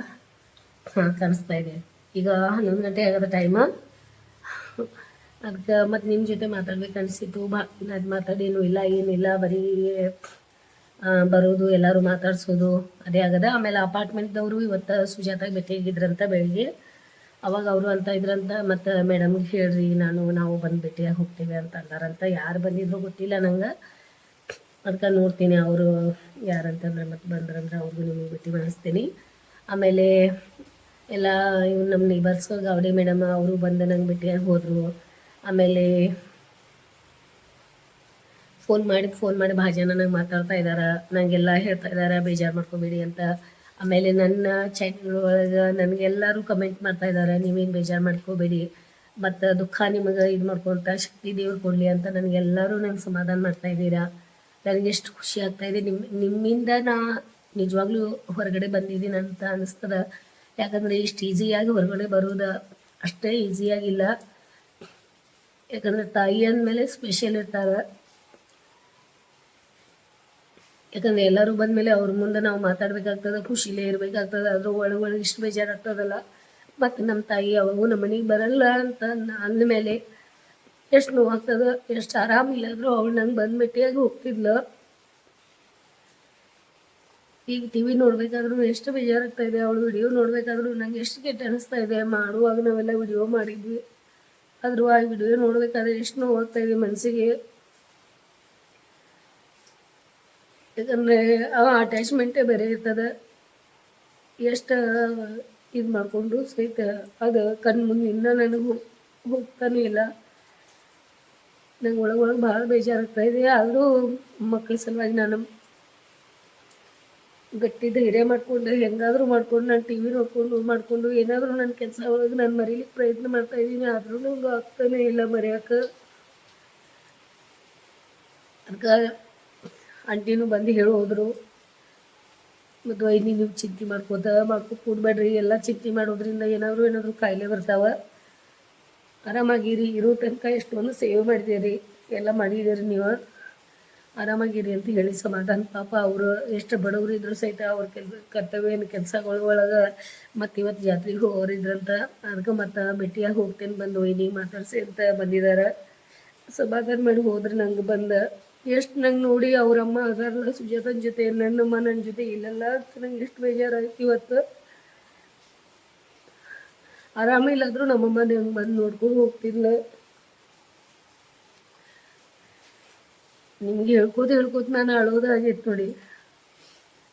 Speaker 2: ಹಾಂ ಕಾಣಿಸ್ತಾ ಇದೆ. ಈಗ ಹನ್ನೊಂದು ಗಂಟೆ ಆಗದ ಟೈಮ್ ಅದಕ್ಕೆ ಮತ್ತು ನಿಮ್ಮ ಜೊತೆ ಮಾತಾಡ್ಬೇಕು ಅನಿಸಿತ್ತು. ಬಾ ಅದು ಮಾತಾಡೇನು ಇಲ್ಲ ಏನಿಲ್ಲ ಬರೀ ಬರೋದು, ಎಲ್ಲರೂ ಮಾತಾಡ್ಸೋದು, ಅದೇ ಆಗದ. ಆಮೇಲೆ ಅಪಾರ್ಟ್ಮೆಂಟ್ದವರು ಇವತ್ತು ಸುಜಾತಾಗ ಭೇಟಿಯಾಗಿದ್ರಂತ ಬೆಳಿಗ್ಗೆ. ಅವಾಗ ಅವರು ಅಂತ ಇದ್ರಂತ ಮತ್ತು ಮೇಡಮ್ಗೆ ಹೇಳ್ರಿ, ನಾನು, ನಾವು ಬಂದು ಭೇಟಿಯಾಗಿ ಹೋಗ್ತೀವಿ ಅಂತ ಅಂದಾರಂತ. ಯಾರು ಬಂದಿದ್ರು ಗೊತ್ತಿಲ್ಲ ನಂಗೆ. ಅದಕ್ಕೆ ನೋಡ್ತೀನಿ ಅವರು ಯಾರಂತಂದ್ರೆ ಮತ್ತೆ ಬಂದ್ರಂದ್ರೆ ಅವ್ರಿಗೂ ನಿಮಗೆ ಭೇಟಿ ಮಾಡಿಸ್ತೀನಿ. ಆಮೇಲೆ ಎಲ್ಲ ಇವ್ ನಮ್ಮ ನೇಬರ್ಸ್ ಗೌಡಿ ಮೇಡಮ್ ಅವರು ಬಂದು ನಂಗೆ ಭೇಟಿಯಾಗಿ ಹೋದರು. ಆಮೇಲೆ ಫೋನ್ ಮಾಡಿ ಫೋನ್ ಮಾಡಿ ಭಾಳ ಜನ ನಂಗೆ ಮಾತಾಡ್ತಾ ಇದ್ದಾರೆ ನನಗೆಲ್ಲ ಹೇಳ್ತಾ ಇದ್ದಾರೆ ಬೇಜಾರು ಮಾಡ್ಕೋಬೇಡಿ ಅಂತ. ಆಮೇಲೆ ನನ್ನ ಚಾನಲ್ ಒಳಗೆ ನನಗೆಲ್ಲರೂ ಕಮೆಂಟ್ ಮಾಡ್ತಾ ಇದ್ದಾರೆ ನೀವೇನು ಬೇಜಾರು ಮಾಡ್ಕೋಬೇಡಿ. ಮತ್ತು ದುಃಖ ನಿಮಗೆ ಇದು ಮಾಡ್ಕೊತ ಶಕ್ತಿ ದೇವ್ರು ಕೊಡಲಿ ಅಂತ ನನಗೆಲ್ಲರೂ ನಂಗೆ ಸಮಾಧಾನ ಮಾಡ್ತಾ ಇದ್ದೀರಾ. ನನಗೆ ಎಷ್ಟು ಖುಷಿ ಆಗ್ತಾ ಇದೆ. ನಿಮ್ಮ ನಿಮ್ಮಿಂದ ನಾ ನಿಜವಾಗ್ಲೂ ಹೊರಗಡೆ ಬಂದಿದ್ದೀನಿ ಅಂತ ಅನಿಸ್ತದ. ಯಾಕಂದರೆ ಇಷ್ಟು ಈಸಿಯಾಗಿ ಹೊರಗಡೆ ಬರೋದು ಅಷ್ಟೇ ಈಸಿಯಾಗಿಲ್ಲ. ಯಾಕಂದರೆ ತಾಯಿ ಅಂದಮೇಲೆ ಸ್ಪೆಷಲ್ ಇರ್ತಾರೆ. ಯಾಕಂದ್ರೆ ಎಲ್ಲರೂ ಬಂದಮೇಲೆ ಅವ್ರ ಮುಂದೆ ನಾವು ಮಾತಾಡ್ಬೇಕಾಗ್ತದೆ, ಖುಷಿಲೇ ಇರಬೇಕಾಗ್ತದೆ ಅದ್ರ ಒಳಗೆ ಒಳಗೆ ಇಷ್ಟು ಬೇಜಾರಾಗ್ತದಲ್ಲ. ಮತ್ತು ನಮ್ಮ ತಾಯಿ ಅವಾಗೂ ನಮ್ಮ ಮನೆಗೆ ಬರಲ್ಲ ಅಂತ ಅಂದ್ಮೇಲೆ ಎಷ್ಟು ನೋವಾಗ್ತದೆ, ಎಷ್ಟು ಆರಾಮಿಲ್ಲಾದರೂ ಅವಳು ನಂಗೆ ಬಂದ್ಬಿಟ್ಟಿಯಾಗಿ ಹೋಗ್ತಿದ್ಲು. ಈಗ ಟಿ ವಿ ನೋಡ್ಬೇಕಾದ್ರು ಎಷ್ಟು ಬೇಜಾರಾಗ್ತಾ ಇದೆ, ಅವಳು ವಿಡಿಯೋ ನೋಡ್ಬೇಕಾದ್ರು ನಂಗೆ ಎಷ್ಟು ಕೆಟ್ಟ ಅನಿಸ್ತಾ ಇದೆ, ಮಾಡುವಾಗ ನಾವೆಲ್ಲ ವಿಡಿಯೋ ಮಾಡಿದ್ವಿ. ಆದರೂ ಆ ವಿಡಿಯೋ ನೋಡ್ಬೇಕಾದ್ರೆ ಎಷ್ಟು ನೋವಾಗ್ತಾ ಇದೆ ಮನಸ್ಸಿಗೆ. ಯಾಕಂದರೆ ಆ ಅಟ್ಯಾಚ್ಮೆಂಟೇ ಬೇರೆ ಇರ್ತದೆ. ಎಷ್ಟು ಇದು ಮಾಡಿಕೊಂಡು ಸಹಿತ ಅದು ಕಣ್ಣು ಮುಂದಿನ ನನಗೆ ಹೋಗ್ತಾನೆ ಇಲ್ಲ. ನಂಗೆ ಒಳಗೆ ಭಾಳ ಬೇಜಾರಾಗ್ತಾ ಇದೆ. ಆದರೂ ಮಕ್ಕಳ ಸಲುವಾಗಿ ನಾನು ಗಟ್ಟಿ ಧೈರ್ಯ ಮಾಡಿಕೊಂಡು, ಹೆಂಗಾದರೂ ಮಾಡ್ಕೊಂಡು, ನಾನು ಟಿ ವಿ ನೋಡ್ಕೊಂಡು, ಮಾಡಿಕೊಂಡು, ಏನಾದರೂ ನನ್ನ ಕೆಲಸ ಒಳಗೆ ನಾನು ಮರೀಲಿಕ್ಕೆ ಪ್ರಯತ್ನ ಮಾಡ್ತಾ ಇದ್ದೀನಿ. ಆದ್ರೂ ನಂಗೆ ಆಗ್ತಾನೆ ಇಲ್ಲ ಮರೆಯೋಕೆ. ಅದಕ್ಕೆ ಆಂಟಿನೂ ಬಂದು ಹೇಳೋದ್ರು, ಮತ್ತು ವೈನಿ ನೀವು ಚಿಂತೆ ಮಾಡ್ಕೋತ, ಮಾಡ್ಕೊ, ಕೂಡಬೇಡ್ರಿ. ಎಲ್ಲ ಚಿಂತೆ ಮಾಡೋದ್ರಿಂದ ಏನಾದರೂ ಏನಾದರೂ ಕಾಯಿಲೆ ಬರ್ತಾವೆ. ಆರಾಮಾಗಿರಿ, ಇರೋ ತನಕ ಎಷ್ಟೊಂದು ಸೇವ್ ಮಾಡಿದ್ದೀರಿ ಎಲ್ಲ ಮಾಡಿದ್ದೀರಿ ನೀವು. ಆರಾಮಾಗಿರಿ ಅಂತ ಹೇಳಿ ಸಮಾಧಾನ. ಪಾಪ ಅವರು ಎಷ್ಟು ಬಡವರು ಇದ್ರು ಸಹಿತ ಅವ್ರ ಕೆಲ್ ಕರ್ತವ್ಯ ಕೆಲಸಗಳ ಒಳಗೆ ಮತ್ತು ಇವತ್ತು ಜಾತ್ರೆಗೆ ಹೋಗೋರಿದ್ರಂತ ಅದಕ್ಕೆ ಮತ್ತು ಭೇಟಿಯಾಗಿ ಹೋಗ್ತೇನೆ ಬಂದು ವೈನಿಗೆ ಮಾತಾಡ್ಸಿ ಅಂತ ಬಂದಿದ್ದಾರೆ ಸಮಾಧಾನ ಮಾಡಿ ಹೋದ್ರೆ ನಂಗೆ ಬಂದ ಎಷ್ಟು ನಂಗೆ ನೋಡಿ ಅವ್ರಮ್ಮ ಅದಾರಲ್ಲ ಸುಜಾತನ ಜೊತೆ ನನ್ನಮ್ಮ ನನ್ನ ಜೊತೆ, ಇಲ್ಲಲ್ಲ ನಂಗೆ ಎಷ್ಟು ಬೇಜಾರಾಯ್ತು ಇವತ್ತು. ಆರಾಮಿಲ್ಲಾದ್ರೂ ನಮ್ಮಮ್ಮ ನಂಗೆ ಬಂದು ನೋಡ್ಕೊಂಡು ಹೋಗ್ತಿದ್ಲ. ನಿಮ್ಗೆ ಹೇಳ್ಕೋತ ಹೇಳ್ಕೋತ ನಾನು ಅಳೋದಾಗೈತೆ ನೋಡಿ.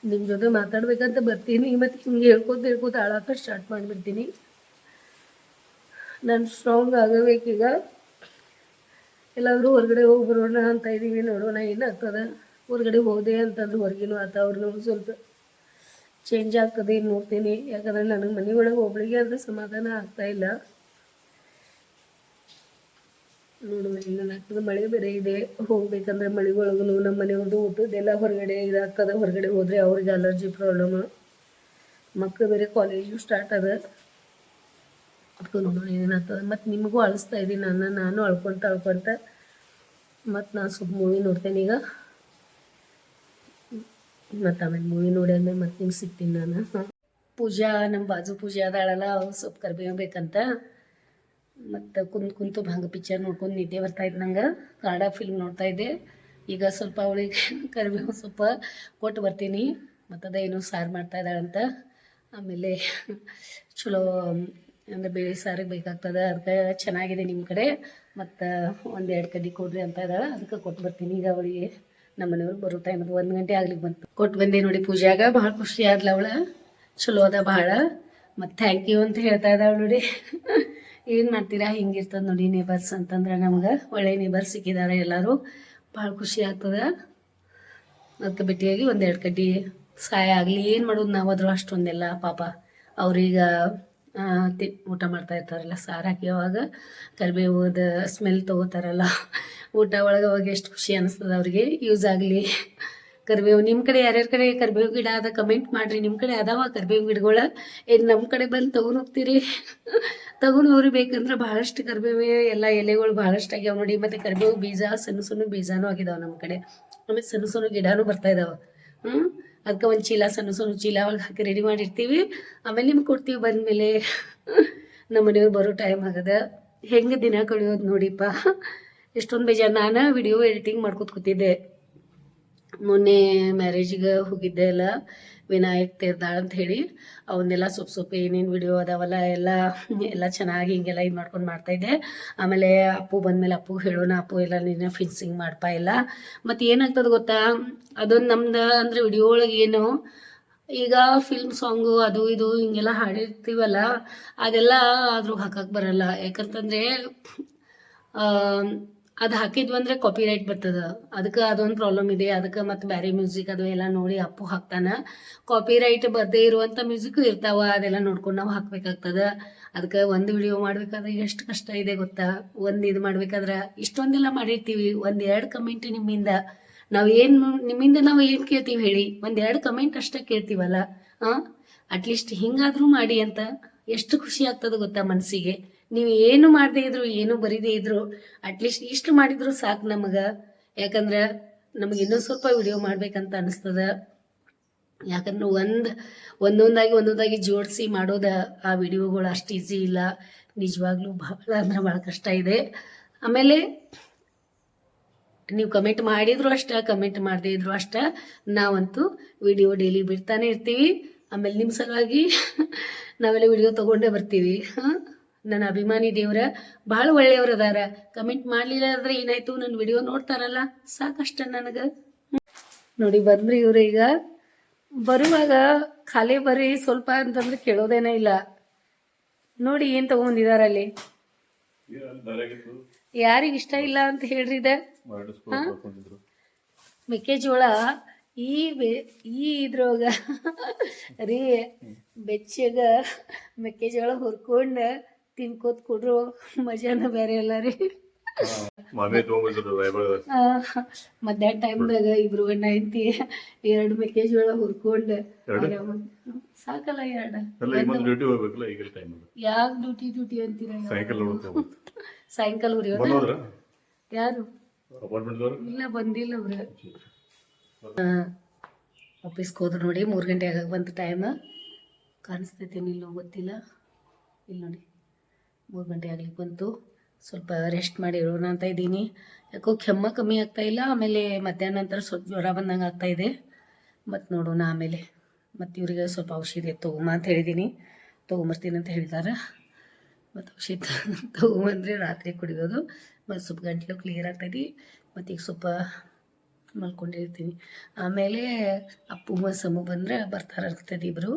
Speaker 2: ನಿಮ್ಮ ಜೊತೆ ಮಾತಾಡ್ಬೇಕಂತ ಬರ್ತೀನಿ. ಮತ್ತು ಹಿಂಗೆ ಹೇಳ್ಕೋತ ಹೇಳ್ಕೋತ ಅಳಾಕ ಸ್ಟಾರ್ಟ್ ಮಾಡಿಬಿಡ್ತೀನಿ. ನಾನು ಸ್ಟ್ರಾಂಗ್ ಆಗಬೇಕೀಗ. ಎಲ್ಲಾದರೂ ಹೊರಗಡೆ ಹೋಗಿ ಬರೋಣ ಅಂತ ಇದ್ದೀವಿ ನೋಡೋಣ. ಏನಾಗ್ತದೆ? ಹೊರಗಡೆ ಹೋದೆ ಅಂತಂದ್ರೆ ಹೊರಗಿನ ವಾತಾವರಣ ಸ್ವಲ್ಪ ಚೇಂಜ್ ಆಗ್ತದೆ ನೋಡ್ತೀನಿ. ಯಾಕಂದ್ರೆ ನನಗೆ ಮನೆ ಒಳಗೆ ಒಬ್ಬಳಿಗೆ ಅಂದರೆ ಸಮಾಧಾನ ಆಗ್ತಾ ಇಲ್ಲ. ನೋಡುವ ಏನಾಗ್ತದೆ ಮಳೆ ಬೇರೆ ಇದೆ, ಹೋಗ್ಬೇಕಂದ್ರೆ ಮಳೆ ಒಳಗೂ ನಮ್ಮ ಮನೆಯವ್ರದ್ದು ಊಟದ್ದೆಲ್ಲ ಹೊರಗಡೆ ಇದಾಗ್ತದೆ. ಹೊರಗಡೆ ಹೋದ್ರೆ ಅವ್ರಿಗೆ ಅಲರ್ಜಿ ಪ್ರಾಬ್ಲಮ್ ಮಕ್ಕಳು ಬೇರೆ ಕಾಲೇಜು ಸ್ಟಾರ್ಟ್ ಅದ ಅದಕ್ಕೂ ನೋಡೋಣ ಮತ್ತು ನಿಮಗೂ ಅಳಿಸ್ತಾ ಇದ್ದೀನಿ ನನ್ನ ನಾನು ಅಳ್ಕೊಂತ ಅಳ್ಕೊಂತ ಮತ್ತು ನಾನು ಸ್ವಲ್ಪ ಮೂವಿ ನೋಡ್ತೇನೆ ಈಗ. ಮತ್ತು ಆಮೇಲೆ ಮೂವಿ ನೋಡಿ ಆದ್ಮೇಲೆ ಮತ್ತೆ ನಿಮ್ಗೆ ಸಿಗ್ತೀನಿ ನಾನು. ಪೂಜಾ ನಮ್ಮ ಬಾಜು ಪೂಜಾ ಅದಾಳಲ್ಲ ಸ್ವಲ್ಪ ಕರ್ಬೇವು ಬೇಕಂತ. ಮತ್ತು ಕುಂತು ಕುಂತು ಹಂಗೆ ಪಿಕ್ಚರ್ ನೋಡ್ಕೊಂಡು ನಿದ್ದೆ ಬರ್ತಾ ಇತ್ತು ನಂಗೆ. ಕನ್ನಡ ಫಿಲ್ಮ್ ನೋಡ್ತಾ ಇದ್ದೆ. ಈಗ ಸ್ವಲ್ಪ ಅವಳಿಗೆ ಕರಿಬೇವು ಸ್ವಲ್ಪ ಕೊಟ್ಟು ಬರ್ತೀನಿ. ಮತ್ತು ಏನೋ ಸಾರು ಮಾಡ್ತಾ ಇದ್ದಾಳಂತ ಆಮೇಲೆ ಚಲೋ, ಅಂದ್ರೆ ಬೇಳೆ ಸಾರಿಗೆ ಬೇಕಾಗ್ತದೆ. ಅದಕ್ಕೆ ಚೆನ್ನಾಗಿದೆ ನಿಮ್ಮ ಕಡೆ. ಮತ್ತು ಒಂದೆರಡು ಕಡೆ ಕೊಡ್ರಿ ಅಂತ ಇದ್ದಾಳೆ. ಅದಕ್ಕೆ ಕೊಟ್ಟು ಬರ್ತೀನಿ. ಈಗ ಅವಳಿಗೆ ನಮ್ಮ ಮನೆಯವ್ರು ಬರೋ ಟೈಮ್ ಒಂದು ಗಂಟೆ ಆಗ್ಲಿಕ್ಕೆ ಬಂತು. ಕೊಟ್ಟು ಬಂದೆ ನೋಡಿ ಪೂಜೆಯಾಗ ಭಾಳ ಖುಷಿ ಆದ್ಲ ಅವಳ. ಚಲೋ ಅದ ಭಾಳ. ಮತ್ತು ಥ್ಯಾಂಕ್ ಯು ಅಂತ ಹೇಳ್ತಾ ಇದ್ದಾಳೆ ನೋಡಿ. ಏನು ಮಾಡ್ತೀರಾ? ಹಿಂಗಿರ್ತದೆ ನೋಡಿ ನೇಬರ್ಸ್ ಅಂತಂದ್ರೆ ನಮ್ಗೆ ಒಳ್ಳೆ ನೇಬರ್ಸ್ ಸಿಕ್ಕಿದ್ದಾರೆ ಎಲ್ಲರೂ. ಭಾಳ ಖುಷಿ ಆಗ್ತದೆ. ಅದಕ್ಕೆ ಭೇಟಿಯಾಗಿ ಒಂದೆರಡು ಕಡ್ಡಿ ಸಹಾಯ ಆಗಲಿ, ಏನು ಮಾಡೋದು ನಾವಾದರೂ ಅಷ್ಟೊಂದೆಲ್ಲ ಪಾಪ ಅವ್ರೀಗ ತಿ, ಊಟ ಮಾಡ್ತಾ ಇರ್ತಾರಲ್ಲ, ಸಾರು ಹಾಕಿ ಅವಾಗ ಕರಿಬೇವುದ ಸ್ಮೆಲ್ ತೊಗೋತಾರಲ್ಲ. ಊಟ ಒಳಗೆ ಅವಾಗ ಎಷ್ಟು ಖುಷಿ ಅನಿಸ್ತದೆ ಅವ್ರಿಗೆ. ಯೂಸ್ ಆಗಲಿ. ಕರಿಬೇವು ನಿಮ್ಮ ಕಡೆ ಯಾರ್ಯಾರ ಕಡೆ ಕರಿಬೇವು ಗಿಡ ಅದ ಕಮೆಂಟ್ ಮಾಡಿರಿ. ನಿಮ್ಮ ಕಡೆ ಅದಾವ ಕರಿಬೇವು ಗಿಡಗಳ. ಏನು ನಮ್ಮ ಕಡೆ ಬಂದು ತಗೊಂಡು ಹೋಗ್ತೀರಿ? ತಗೊಂಡು ಹೋಗ್ರಿ ಬೇಕಂದ್ರೆ ಭಾಳಷ್ಟು ಕರಿಬೇವು, ಎಲ್ಲ ಎಲೆಗಳು ಭಾಳಷ್ಟು ಆಗ್ಯಾವ ನೋಡಿ. ಮತ್ತು ಕರಿಬೇವು ಬೀಜ, ಸಣ್ಣ ಸಣ್ಣ ಬೀಜನೂ ಆಗಿದಾವೆ ನಮ್ಮ ಕಡೆ. ಆಮೇಲೆ ಸಣ್ಣ ಸಣ್ಣ ಗಿಡನೂ ಬರ್ತಾ ಇದಾವೆ. ಹ್ಞೂ ಅದಕ್ಕೆ ಒಂದು ಚೀಲ, ಸಣ್ಣ ಸಣ್ಣ ಚೀಲ ಒಳಗೆ ಹಾಕಿ ರೆಡಿ ಮಾಡಿರ್ತೀವಿ. ಆಮೇಲೆ ನಿಮ್ಗೆ ಕೊಡ್ತೀವಿ ಬಂದಮೇಲೆ. ನಮ್ಮ ಮನೆಯವ್ರು ಬರೋ ಟೈಮ್ ಆಗದ. ಹೆಂಗೆ ದಿನ ಕಳೆಯೋದು ನೋಡಿಪ್ಪ. ಎಷ್ಟೊಂದು ಬೇಜಾರು. ನಾನು ವಿಡಿಯೋ ಎಡಿಟಿಂಗ್ ಮಾಡ್ಕೊತ ಕೂತಿದ್ದೆ. ಮೊನ್ನೆ ಮ್ಯಾರೇಜಿಗೆ ಹೋಗಿದ್ದೆ ಎಲ್ಲ ವಿನಾಯಕ್ ತೀರ್ದಾಳ್ ಅಂತ ಹೇಳಿ. ಅವನ್ನೆಲ್ಲ ಸೊಪ್ಪು ಸೊಪ್ಪು ಏನೇನು ವಿಡಿಯೋ ಅದಾವಲ್ಲ, ಎಲ್ಲ ಎಲ್ಲ ಚೆನ್ನಾಗಿ ಹಿಂಗೆಲ್ಲ ಇದು ಮಾಡ್ಕೊಂಡು ಮಾಡ್ತಾಯಿದ್ದೆ ಆಮೇಲೆ ಅಪ್ಪು ಬಂದಮೇಲೆ ಅಪ್ಪು ಹೇಳೋಣ, ಅಪ್ಪು ಎಲ್ಲ ನೀನು ಫಿನ್ಸಿಂಗ್ ಮಾಡ್ಪಾ ಇಲ್ಲ ಮತ್ತು ಏನಾಗ್ತದೆ ಗೊತ್ತಾ, ಅದೊಂದು ನಮ್ದು ಅಂದರೆ ವಿಡಿಯೋ ಒಳಗೆ ಏನು, ಈಗ ಫಿಲ್ಮ್ ಸಾಂಗು ಅದು ಇದು ಹಿಂಗೆಲ್ಲ ಹಾಡಿರ್ತೀವಲ್ಲ, ಅದೆಲ್ಲ ಆದರೂ ಹಾಕಕ್ಕೆ ಬರಲ್ಲ. ಯಾಕಂತಂದರೆ ಅದು ಹಾಕಿದ್ವಿ ಅಂದ್ರೆ ಕಾಪಿ ರೈಟ್ ಬರ್ತದ. ಅದಕ್ಕೆ ಅದೊಂದು ಪ್ರಾಬ್ಲಮ್ ಇದೆ. ಅದಕ್ಕೆ ಮತ್ತು ಬೇರೆ ಮ್ಯೂಸಿಕ್ ಅದು ಎಲ್ಲ ನೋಡಿ ಅಪ್ಪು ಹಾಕ್ತಾನ. ಕಾಪಿ ರೈಟ್ ಬರದೇ ಇರುವಂಥ ಮ್ಯೂಸಿಕ್ ಇರ್ತಾವ, ಅದೆಲ್ಲ ನೋಡ್ಕೊಂಡು ನಾವು ಹಾಕ್ಬೇಕಾಗ್ತದ. ಅದಕ್ಕೆ ಒಂದು ವಿಡಿಯೋ ಮಾಡ್ಬೇಕಾದ್ರೆ ಎಷ್ಟು ಕಷ್ಟ ಇದೆ ಗೊತ್ತಾ? ಒಂದು ಇದು ಮಾಡ್ಬೇಕಾದ್ರೆ ಇಷ್ಟೊಂದೆಲ್ಲ ಮಾಡಿರ್ತೀವಿ. ಒಂದೆರಡು ಕಮೆಂಟ್ ನಿಮ್ಮಿಂದ. ನಾವು ಏನು ನಿಮ್ಮಿಂದ ನಾವು ಏನು ಕೇಳ್ತೀವಿ ಹೇಳಿ? ಒಂದೆರಡು ಕಮೆಂಟ್ ಅಷ್ಟೇ ಕೇಳ್ತೀವಲ್ಲ? ಹಾಂ? ಅಟ್ಲೀಸ್ಟ್ ಹಿಂಗಾದರೂ ಮಾಡಿ ಅಂತ. ಎಷ್ಟು ಖುಷಿ ಆಗ್ತದೆ ಗೊತ್ತಾ ಮನಸ್ಸಿಗೆ ನೀವು ಏನು ಮಾಡದೇ ಇದ್ರು, ಏನು ಬರೀದೇ ಇದ್ರು ಅಟ್ಲೀಸ್ಟ್ ಇಷ್ಟು ಮಾಡಿದ್ರು ಸಾಕು ನಮಗೆ. ಯಾಕಂದ್ರೆ ನಮಗೆ ಇನ್ನೂ ಸ್ವಲ್ಪ ವಿಡಿಯೋ ಮಾಡ್ಬೇಕಂತ ಅನಿಸ್ತದ. ಯಾಕಂದ್ರೆ ಒಂದು, ಒಂದೊಂದಾಗಿ ಒಂದೊಂದಾಗಿ ಜೋಡಿಸಿ ಮಾಡೋದ ಆ ವಿಡಿಯೋಗಳು ಅಷ್ಟು ಈಸಿ ಇಲ್ಲ. ನಿಜವಾಗ್ಲೂ ಭಾಳ ಅಂದ್ರೆ ಭಾಳ ಕಷ್ಟ ಇದೆ. ಆಮೇಲೆ ನೀವು ಕಮೆಂಟ್ ಮಾಡಿದ್ರು ಅಷ್ಟ ಕಮೆಂಟ್ ಮಾಡದೇ ಇದ್ರು ಅಷ್ಟ, ನಾವಂತೂ ವಿಡಿಯೋ ಡೈಲಿ ಬಿಡ್ತಾನೆ ಇರ್ತೀವಿ. ಆಮೇಲೆ ನಿಮ್ಮ ಸಲುವಾಗಿ ನಾವೆಲ್ಲ ವಿಡಿಯೋ ತಗೊಂಡೇ ಬರ್ತೀವಿ. ನನ್ನ ಅಭಿಮಾನಿ ದೇವ್ರ ಭಾಳ ಒಳ್ಳೆಯವ್ರು ಅದಾರ. ಕಮೆಂಟ್ ಮಾಡ್ಲಿಲ್ಲ ಅಂದ್ರೆ ಏನಾಯ್ತು? ನನ್ನ ವಿಡಿಯೋ ನೋಡ್ತಾರಲ್ಲ? ಸಾಕಷ್ಟ ನನಗೆ. ನೋಡಿ ಬಂದ್ರಿ ಇವ್ರು ಈಗ. ಬರುವಾಗ ಖಾಲಿ ಬರ್ರಿ ಸ್ವಲ್ಪ ಅಂತಂದ್ರೆ ಕೇಳೋದೇನೇ ಇಲ್ಲ. ನೋಡಿ ಏನು ತಗೊಂಡಿದಾರ ಅಲ್ಲಿ? ಯಾರಿಗೆ ಇಷ್ಟ ಇಲ್ಲ ಅಂತ ಹೇಳ್ರಿ ಇದೆ? ಮೆಕ್ಕೆಜೋಳ ಈ ಬೆ ಈ ಇದ್ರೊಳಗ ರೀ ಬೆಚ್ಚಗ ಮೆಕ್ಕೆಜೋಳ ಹುರ್ಕೊಂಡು ತಿನ್ಕೋತ ಕೊಡ್ರು ಮಜಾನ ಬೇರೆ ಅಲ್ಲ ರೀ. ಮಧ್ಯಾಹ್ನ ಟೈಮ್ದಾಗ ಇಬ್ರು ಗಂಡ ಐತಿ ಎರಡು ಮೆಕ್ಕೆಜೋಳ ಹುರ್ಕೊಂಡು? ಸಾಕಲ್ಲ ಎರಡು.
Speaker 1: ಎಲ್ಲ
Speaker 2: ಯಾಕೆ ಡ್ಯೂಟಿ ಡ್ಯೂಟಿ ಅಂತೀರ
Speaker 1: ಸಾಯಂಕಾಲ ಬಂದೋದ್ರ?
Speaker 2: ಯಾರು? ಇಲ್ಲ ಬಂದಿಲ್ಲ ಅವ್ರ. ಆಫೀಸ್ಗೆ ಹೋದ್ರು ನೋಡಿ ಮೂರು ಗಂಟೆ ಆಗ ಬಂತು ಟೈಮ್ ಕಾಣಿಸ್ತೈತೆ ಇಲ್ಲೋ ಗೊತ್ತಿಲ್ಲ. ಇಲ್ಲಿ ನೋಡಿ. ಮೂರು ಗಂಟೆ ಆಗ್ಲಿಕ್ಕೆ ಬಂತು. ಸ್ವಲ್ಪ ರೆಸ್ಟ್ ಮಾಡಿ ಇರೋಣ ಅಂತ ಇದ್ದೀನಿ. ಯಾಕೋ ಕೆಮ್ಮ ಕಮ್ಮಿ ಆಗ್ತಾ ಇಲ್ಲ. ಆಮೇಲೆ ಮಧ್ಯಾಹ್ನ ನಂತರ ಸ್ವಲ್ಪ ಜ್ವರ ಬಂದಂಗೆ ಆಗ್ತಾ ಇದೆ. ಮತ್ತು ನೋಡೋಣ ಆಮೇಲೆ. ಮತ್ತು ಇವರಿಗೆ ಸ್ವಲ್ಪ ಔಷಧಿ ತೊಗೊಂಬ ಅಂತ ಹೇಳಿದ್ದೀನಿ ತೊಗೊಂಬರ್ತೀನಿ ಅಂತ ಹೇಳಿದ್ದಾರೆ ಮತ್ತು ಔಷಧಿ ತೊಗೊಂಬಂದರೆ ರಾತ್ರಿ ಕುಡಿಯೋದು. ಮತ್ತು ಸ್ವಲ್ಪ ಗಂಟ್ಲು ಕ್ಲಿಯರ್ ಆಗ್ತೈತಿ ಮತ್ತು ಈಗ ಸ್ವಲ್ಪ ಮಲ್ಕೊಂಡಿರ್ತೀನಿ. ಆಮೇಲೆ ಅಪ್ಪು ಸಮ ಬಂದರೆ ಬರ್ತಾರೆ ಇರ್ತದೆ ಇಬ್ಬರು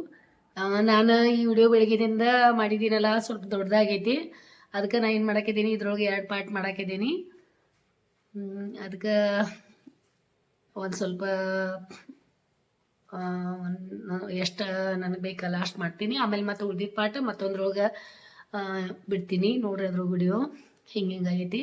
Speaker 2: ನಾನು ಈ ವಿಡಿಯೋ ಬೆಳಗ್ಗೆದಿಂದ ಮಾಡಿದ್ದೀನಲ್ಲ, ಸ್ವಲ್ಪ ದೊಡ್ಡದಾಗೈತಿ. ಅದಕ್ಕೆ ನಾನು ಏನು ಮಾಡಾಕಿದ್ದೀನಿ ಇದ್ರೊಳಗೆ ಎರಡು ಪಾರ್ಟ್ ಮಾಡಾಕಿದ್ದೀನಿ ಅದಕ್ಕೆ ಒಂದು ಸ್ವಲ್ಪ ಒಂದು, ಎಷ್ಟು ನನಗೆ ಬೇಕಲ್ಲ ಅಷ್ಟು ಮಾಡ್ತೀನಿ. ಆಮೇಲೆ ಮತ್ತೆ ಉಳ್ದಿದ್ದ ಪಾರ್ಟ್ ಮತ್ತೊಂದ್ರೊಳಗೆ ಬಿಡ್ತೀನಿ ನೋಡ್ರಿ ಅದ್ರ ವಿಡಿಯೋ ಹಿಂಗೆ ಹಿಂಗಾಗೈತಿ